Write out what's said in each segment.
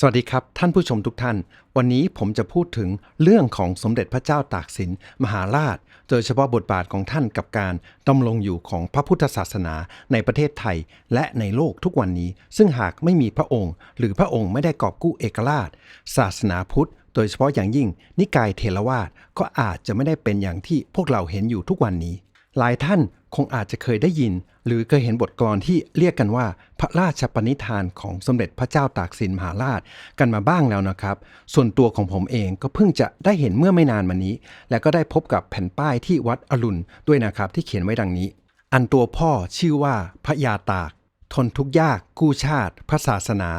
สวัสดีครับ ท่านผู้ชมทุกท่าน วันนี้ผมจะพูดถึงเรื่องของสมเด็จพระเจ้าตากสิน มหาราช โดยเฉพาะบทบาทของท่านกับการดำรงอยู่ของพระพุทธศาสนาในประเทศไทย และในโลกทุกวันนี้ ซึ่งหากไม่มีพระองค์ หรือพระองค์ไม่ได้กอบกู้เอกราช ศาสนาพุทธ โดยเฉพาะอย่างยิ่ง นิกายเทรวาสก็อาจจะไม่ได้เป็นอย่างที่พวกเราเห็นอยู่ทุกวันนี้ หลายท่าน คงอาจจะเคยได้ยิน หรือเคยเห็นบทกลอนที่เรียกกันว่าพระราชปณิธานของสมเด็จพระเจ้าตากสินมหาราชกันมาบ้างแล้วนะครับ ส่วนตัวของผมเองก็เพิ่งจะได้เห็นเมื่อไม่นานมานี้ และก็ได้พบกับแผ่นป้ายที่วัดอรุณด้วยนะครับที่เขียนไว้ดังนี้ อันตัวพ่อชื่อว่าพระยาตาก ทนทุกข์ยากกู้ชาติ พระศาสนา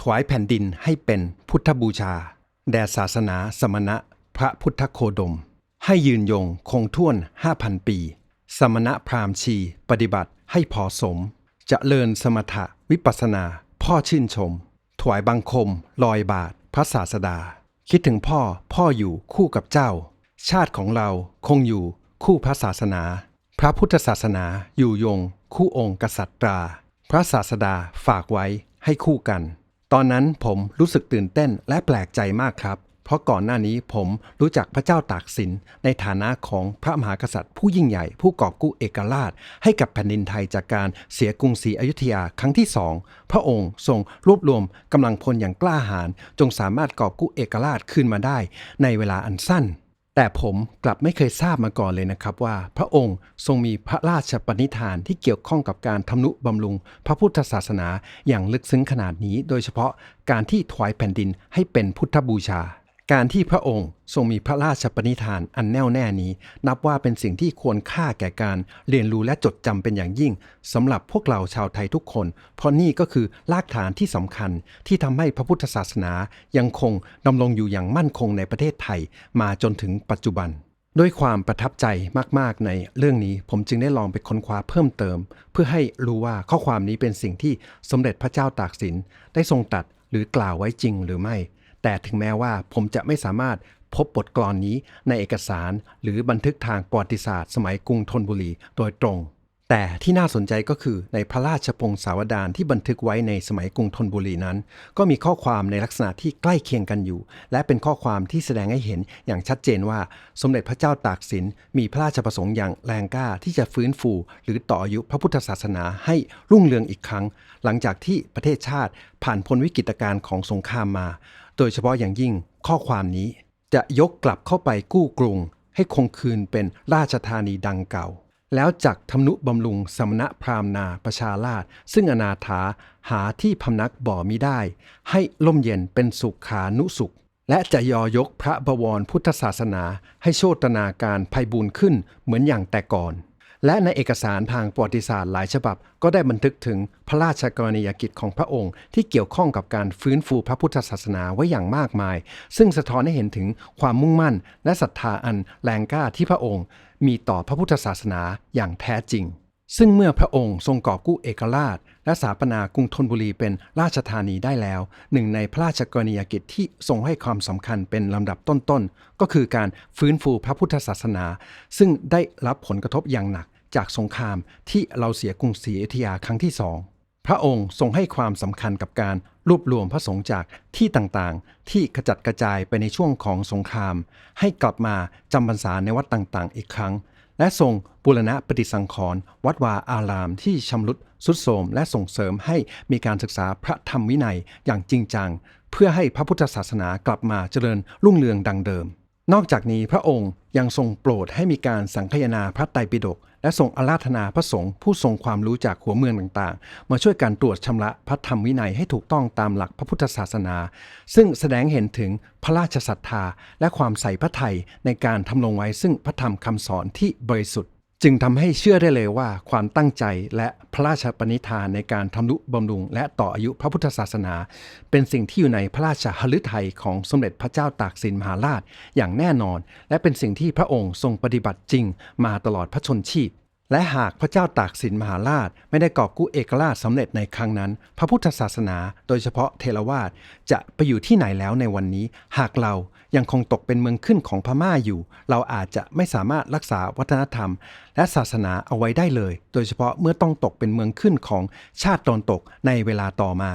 ถวายแผ่นดินให้เป็นพุทธบูชา แด่ศาสนาสมณะ พระพุทธโคดม ให้ยืนยงคงท่วน5,000ปี สมณะพราหมณ์ชี ปฏิบัติให้พอสมจะเลินสมถะวิปัสนา พ่อชื่นชม ถวายบังคม ลอยบาท พระศาสดา คิดถึงพ่อพ่ออยู่คู่กับเจ้า ชาติของเราคงอยู่คู่พระศาสนา พระพุทธศาสนาอยู่ยง คู่องค์กษัตริย์ตราพระศาสดาฝากไว้ให้คู่กัน ตอนนั้นผมรู้สึกตื่นเต้นและแปลกใจมากครับ เพราะก่อนหน้านี้ผมรู้จักพระเจ้าตากสิน ในฐานะของพระมหากษัตริย์ผู้ยิ่งใหญ่ผู้กอบกู้เอกราช ให้กับแผ่นดินไทยจากการเสียกรุงศรีอยุธยาครั้งที่สองพระองค์ทรงรวบรวมกำลังพลอย่างกล้าหาญจงสามารถกอบกู้เอกราชคืนมาได้ ในเวลาอันสั้นแต่ผมกลับไม่เคยทราบมาก่อนเลยนะครับว่า พระองค์ทรงมีพระราชปณิธานที่เกี่ยวข้องกับการทำนุบำรุงพระพุทธศาสนาอย่างลึกซึ้งขนาดนี้ โดยเฉพาะการที่ถวายแผ่นดินให้เป็นพุทธบูชา การที่พระองค์ทรงมีพระราชปณิธานอันแน่วแน่นี้ นับว่าเป็นสิ่งที่ควรค่าแก่การเรียนรู้และจดจำเป็นอย่างยิ่งสำหรับพวกเราชาวไทยทุกคน เพราะนี่ก็คือรากฐานที่สำคัญที่ทำให้พระพุทธศาสนายังคงดำรงอยู่อย่างมั่นคงในประเทศไทยมาจนถึงปัจจุบัน ด้วยความประทับใจมาก ๆ ในเรื่องนี้ผมจึงได้ลองไปค้นคว้าเพิ่มเติม เพื่อให้รู้ว่าข้อความนี้เป็นสิ่งที่สมเด็จพระเจ้าตากสินได้ทรงตัดหรือกล่าวไว้จริงหรือไม่ แต่ถึงแม้ว่าผมจะไม่สามารถพบบทกลอนนี้ในเอกสารหรือบันทึกทางประวัติศาสตร์สมัยกรุงธนบุรีโดยตรง แต่ที่น่าสนใจก็คือในพระราชพงศาวดารที่บันทึกไว้ในสมัยกรุงธนบุรีนั้น ก็มีข้อความในลักษณะที่ใกล้เคียงกันอยู่ และเป็นข้อความที่แสดงให้เห็นอย่างชัดเจนว่า สมเด็จพระเจ้าตากสินมีพระราชประสงค์อย่างแรงกล้าที่จะฟื้นฟู หรือต่ออายุพระพุทธศาสนาให้รุ่งเรืองอีกครั้ง หลังจากที่ประเทศชาติผ่านพ้นวิกฤตการณ์ของสงครามมา โดยเฉพาะอย่างยิ่งข้อความนี้ จะยกกลับเข้าไปกู้กรุง ให้คงคืนเป็นราชธานีดังเก่า แล้วจักทำนุบำรุงสมณะพราหมณ์นาประชาราช ซึ่งอนาถาหาที่พำนักบ่อมิได้ ให้ล่มเย็นเป็นสุขขานุสุข และจะยอยกพระบวรพุทธศาสนา ให้โชตนาการภัยบูรณ์ขึ้นเหมือนอย่างแต่ก่อน และในเอกสารทางประวัติศาสตร์หลายฉบับ ก็ได้บันทึกถึงพระราชกรณียกิจของพระองค์ ที่เกี่ยวข้องกับการฟื้นฟูพระพุทธศาสนาไว้อย่างมากมาย ซึ่งสะท้อนให้เห็นถึงความมุ่งมั่น และศรัทธาอันแรงกล้าที่พระองค์ มีต่อพระพุทธศาสนาอย่างแท้จริง ซึ่งเมื่อพระองค์ทรงกอบกู้เอกราช และสถาปนากรุงธนบุรีเป็นราชธานีได้แล้ว หนึ่งในพระราชกรณียกิจที่ทรงให้ความสำคัญเป็นลำดับต้นๆ ก็คือการฟื้นฟูพระพุทธศาสนา ซึ่งได้รับผลกระทบอย่างหนักจากสงครามที่เราเสียกรุงศรีอยุธยาครั้งที่สองพระองค์ทรงให้ความสำคัญกับการรวบรวมพระสงฆ์จากที่ต่างๆ ที่ขจัดกระจายไปในช่วงของสงคราม ให้กลับมาจำพรรษาในวัดต่างๆ อีกครั้ง และทรงบูรณะปฏิสังขรณ์วัดวาอารามที่ชำรุดสุดโทรมและส่งเสริมให้มีการศึกษาพระธรรมวินัยอย่างจริงจัง เพื่อให้พระพุทธศาสนากลับมาเจริญรุ่งเรืองดังเดิม นอกจากนี้พระองค์ยังทรงโปรดให้มีการสังคายนาพระไตรปิฎก และทรงอาราธนาพระสงฆ์ผู้ทรงความรู้จากหัวเมืองต่างๆ มาช่วยการตรวจชำระพระธรรมวินัยให้ถูกต้องตามหลักพระพุทธศาสนา ซึ่งแสดงเห็นถึงพระราชศรัทธาและความใส่พระไทยในการทำลงไว้ซึ่งพระธรรมคำสอนที่บริสุทธิ์ จึงทำให้เชื่อได้เลยว่าความตั้งใจและพระราชปณิธานในการทำนุบำรุง และต่ออายุพระพุทธศาสนา เป็นสิ่งที่อยู่ในพระราชหฤทัยของสมเด็จพระเจ้าตากสินมหาราชอย่างแน่นอน และเป็นสิ่งที่พระองค์ทรงปฏิบัติจริงมาตลอดพระชนชีพ และหากพระเจ้าตากสินมหาราชไม่ได้กอบกู้เอกราชสำเร็จในครั้งนั้น พระพุทธศาสนา โดยเฉพาะเทรวาสจะไปอยู่ที่ไหนแล้วในวันนี้ หากเรายังคงตกเป็นเมืองขึ้นของพม่าอยู่ เราอาจจะไม่สามารถรักษาวัฒนธรรม และศาสนาเอาไว้ได้เลย โดยเฉพาะเมื่อต้องตกเป็นเมืองขึ้นของชาติตอนตกในเวลาต่อมา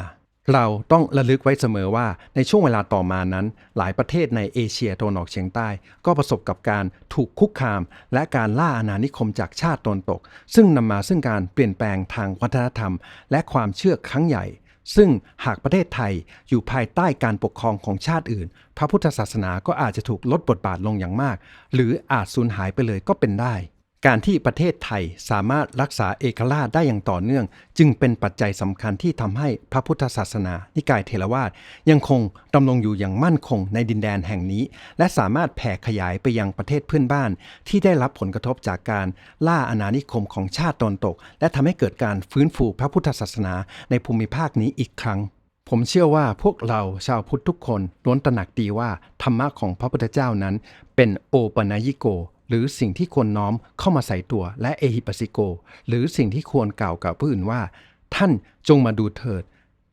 เราต้องระลึกไว้เสมอว่าในช่วงเวลาต่อมานั้น หลายประเทศในเอเชียตะวันออกเฉียงใต้ ก็ประสบกับการถูกคุกคาม และการล่าอาณานิคมจากชาติตะวันตก ซึ่งนำมาซึ่งการเปลี่ยนแปลงทางวัฒนธรรม และความเชื่อครั้งใหญ่ ซึ่งหากประเทศไทยอยู่ภายใต้การปกครองของชาติอื่น พระพุทธศาสนาก็อาจจะถูกลดบทบาทลงอย่างมาก หรืออาจสูญหายไปเลยก็เป็นได้ การที่ประเทศไทยสามารถรักษาเอกราชได้อย่างต่อเนื่อง จึงเป็นปัจจัยสำคัญที่ทำให้พระพุทธศาสนา นิกายเทรวาสยังคงดำรงอยู่อย่างมั่นคงในดินแดนแห่งนี้ และสามารถแผ่ขยายไปยังประเทศเพื่อนบ้าน ที่ได้รับผลกระทบจากการล่าอาณานิคมของชาติตนตก และทำให้เกิดการฟื้นฟูพระพุทธศาสนาในภูมิภาคนี้อีกครั้งผมเชื่อว่าพวกเราชาวพุทธทุกคนล้วนตระหนักดีว่าธรรมะของพระพุทธเจ้านั้น เป็นโอปนยิโก หรือสิ่งที่ควรน้อมเข้ามาใส่ตัวและเอหิปัสสิโก หรือสิ่งที่ควรกล่าวกับผู้อื่นว่า ท่านจงมาดูเถิด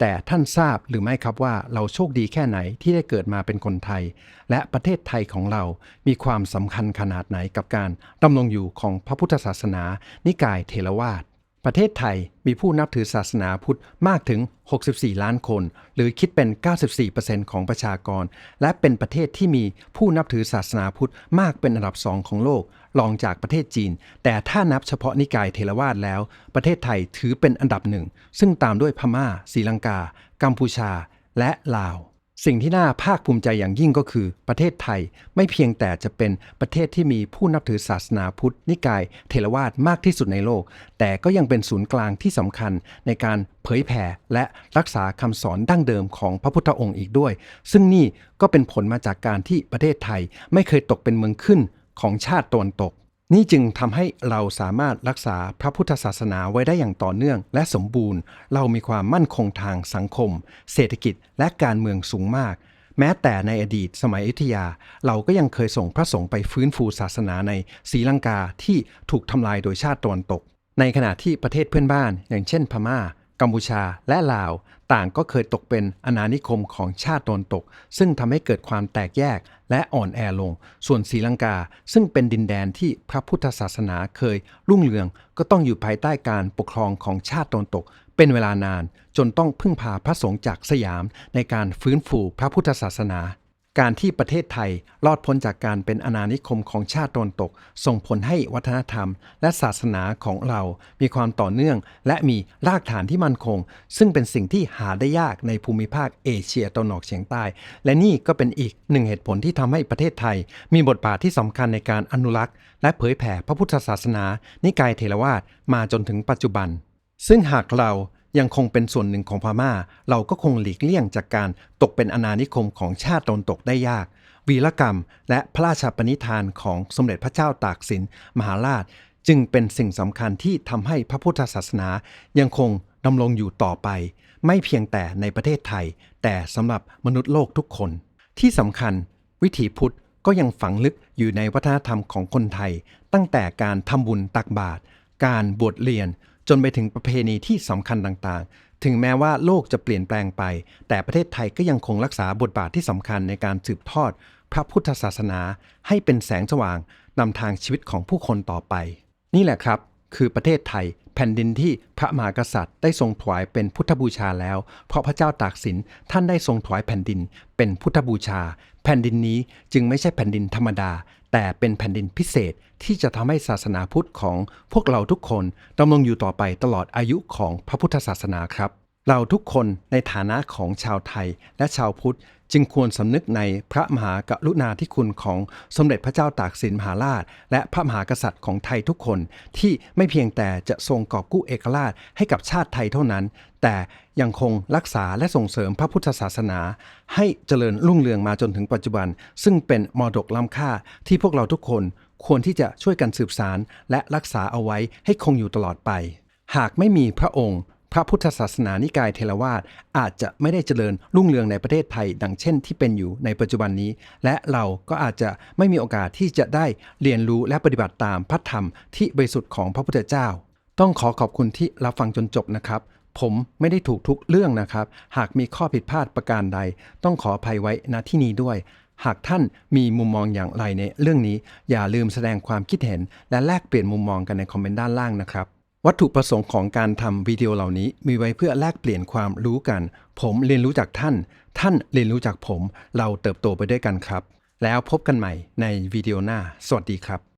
แต่ท่านทราบหรือไม่ครับว่าเราโชคดีแค่ไหนที่ได้เกิดมาเป็นคนไทย และประเทศไทยของเรามีความสำคัญขนาดไหนกับการดำรงอยู่ของพระพุทธศาสนา นิกายเทรวาส ประเทศไทยมีผู้นับถือศาสนาพุทธมากถึง 64 ล้านคน หรือคิดเป็น 94%ของประชากร และเป็นประเทศที่มีผู้นับถือศาสนาพุทธมากเป็นอันดับสองของโลกรองจากประเทศจีน แต่ถ้านับเฉพาะนิกายเทรวาสแล้ว ประเทศไทยถือเป็นอันดับหนึ่ง ซึ่งตามด้วยพม่าศรีลังกา กัมพูชา และลาว สิ่งที่น่าภาคภูมิใจอย่างยิ่งก็คือ ประเทศไทยไม่เพียงแต่จะเป็นประเทศที่มีผู้นับถือศาสนาพุทธ นิกายเทรวาสมากที่สุดในโลก แต่ก็ยังเป็นศูนย์กลางที่สำคัญในการเผยแผ่และรักษาคำสอนดั้งเดิมของพระพุทธองค์อีกด้วย ซึ่งนี่ก็เป็นผลมาจากการที่ประเทศไทยไม่เคยตกเป็นเมืองขึ้นของชาติตะวันตก นี่จึงทำให้เราสามารถรักษาพระพุทธศาสนาไว้ได้อย่างต่อเนื่อง และสมบูรณ์ เรามีความมั่นคงทางสังคม เศรษฐกิจและการเมืองสูงมาก แม้แต่ในอดีตสมัยอยุธยา เราก็ยังเคยส่งพระสงฆ์ไปฟื้นฟูศาสนาในศรีลังกาที่ถูกทำลายโดยชาติตะวันตก ในขณะที่ประเทศเพื่อนบ้าน อย่างเช่นพม่า กัมพูชาและลาว ต่างก็เคยตกเป็นอาณานิคมของชาติตนตก ซึ่งทำให้เกิดความแตกแยกและอ่อนแอลง ส่วนศรีลังกาซึ่งเป็นดินแดนที่พระพุทธศาสนาเคยรุ่งเรือง ก็ต้องอยู่ภายใต้การปกครองของชาติตนตก เป็นเวลานาน จนต้องพึ่งพาพระสงฆ์จากสยามในการฟื้นฟูพระพุทธศาสนา การที่ประเทศไทยรอดพ้นจากการเป็นอาณานิคมของชาติตนตก ส่งผลให้วัฒนธรรม และศาสนาของเรามีความต่อเนื่อง และมีรากฐานที่มั่นคง ซึ่งเป็นสิ่งที่หาได้ยากในภูมิภาคเอเชียตะวันออกเฉียงใต้ และนี่ก็เป็นอีกหนึ่งเหตุผลที่ทำให้ประเทศไทย มีบทบาทที่สำคัญในการอนุรักษ์ และเผยแผ่พระพุทธศาสนา นิกายเทรวาสมาจนถึงปัจจุบัน ซึ่งหากเรา ยังคงเป็นส่วนหนึ่งของพม่า เราก็คงหลีกเลี่ยงจากการตกเป็นอาณานิคมของชาติตะวันตกได้ยาก วีรกรรม และพระราชปณิธานของสมเด็จพระเจ้าตากสินมหาราช จึงเป็นสิ่งสำคัญที่ทำให้พระพุทธศาสนา ยังคงดำรงอยู่ต่อไป ไม่เพียงแต่ในประเทศไทย แต่สำหรับมนุษย์โลกทุกคน ที่สำคัญ วิถีพุทธก็ยังฝังลึกอยู่ในวัฒนธรรมของคนไทย ตั้งแต่การทำบุญตักบาตรการบวชเรียน จนไปถึงประเพณีที่สำคัญต่างๆ ถึงแม้ว่าโลกจะเปลี่ยนแปลงไป แต่ประเทศไทยก็ยังคงรักษาบทบาทที่สำคัญในการสืบทอด พระพุทธศาสนา ให้เป็นแสงสว่างนำทางชีวิตของผู้คนต่อไป นี่แหละครับ คือประเทศไทย แผ่นดินที่พระมหากษัตริย์ได้ทรงถวายเป็นพุทธบูชาแล้ว เพราะพระเจ้าตากสินท่านได้ทรงถวายแผ่นดิน เป็นพุทธบูชา แผ่นดินนี้จึงไม่ใช่แผ่นดินธรรมดา แต่เป็นแผ่นดินพิเศษที่จะทำให้ศาสนาพุทธของพวกเราทุกคนดำรงอยู่ต่อไปตลอดอายุของพระพุทธศาสนาครับ เราทุกคนในฐานะของชาวไทยและชาวพุทธ จึงควรสำนึกในพระมหากรุณาธิคุณของสมเด็จพระเจ้าตากสินมหาราช และพระมหากษัตริย์ของไทยทุกคน ที่ไม่เพียงแต่จะทรงกอบกู้เอกราชให้กับชาติไทยเท่านั้น แต่ยังคงรักษาและส่งเสริมพระพุทธศาสนา ให้เจริญรุ่งเรืองมาจนถึงปัจจุบัน ซึ่งเป็นมรดกล้ำค่าที่พวกเราทุกคนควรที่จะช่วยกันสืบสารและรักษาเอาไว้ให้คงอยู่ตลอดไป หากไม่มีพระองค์ พระพุทธศาสนานิกายเทรวาสอาจจะไม่ได้เจริญรุ่งเรืองในประเทศไทย ดังเช่นที่เป็นอยู่ในปัจจุบันนี้ และเราก็อาจจะไม่มีโอกาสที่จะได้เรียนรู้และปฏิบัติตามพระธรรมที่บริสุทธิ์ของพระพุทธเจ้า ต้องขอขอบคุณที่รับฟังจนจบนะครับผมไม่ได้ถูกทุกเรื่องนะครับ หากมีข้อผิดพลาดประการใด ต้องขออภัยไว้ณที่นี้ด้วย หากท่านมีมุมมองอย่างไรในเรื่องนี้ อย่าลืมแสดงความคิดเห็น และแลกเปลี่ยนมุมมองกันในคอมเมนต์ด้านล่างนะครับ วัตถุประสงค์ของการทำวิดีโอเหล่านี้มีไว้เพื่อแลกเปลี่ยนความรู้กัน ผมเรียนรู้จากท่าน ท่านเรียนรู้จากผม เราเติบโตไปด้วยกันครับ แล้วพบกันใหม่ในวิดีโอหน้า สวัสดีครับ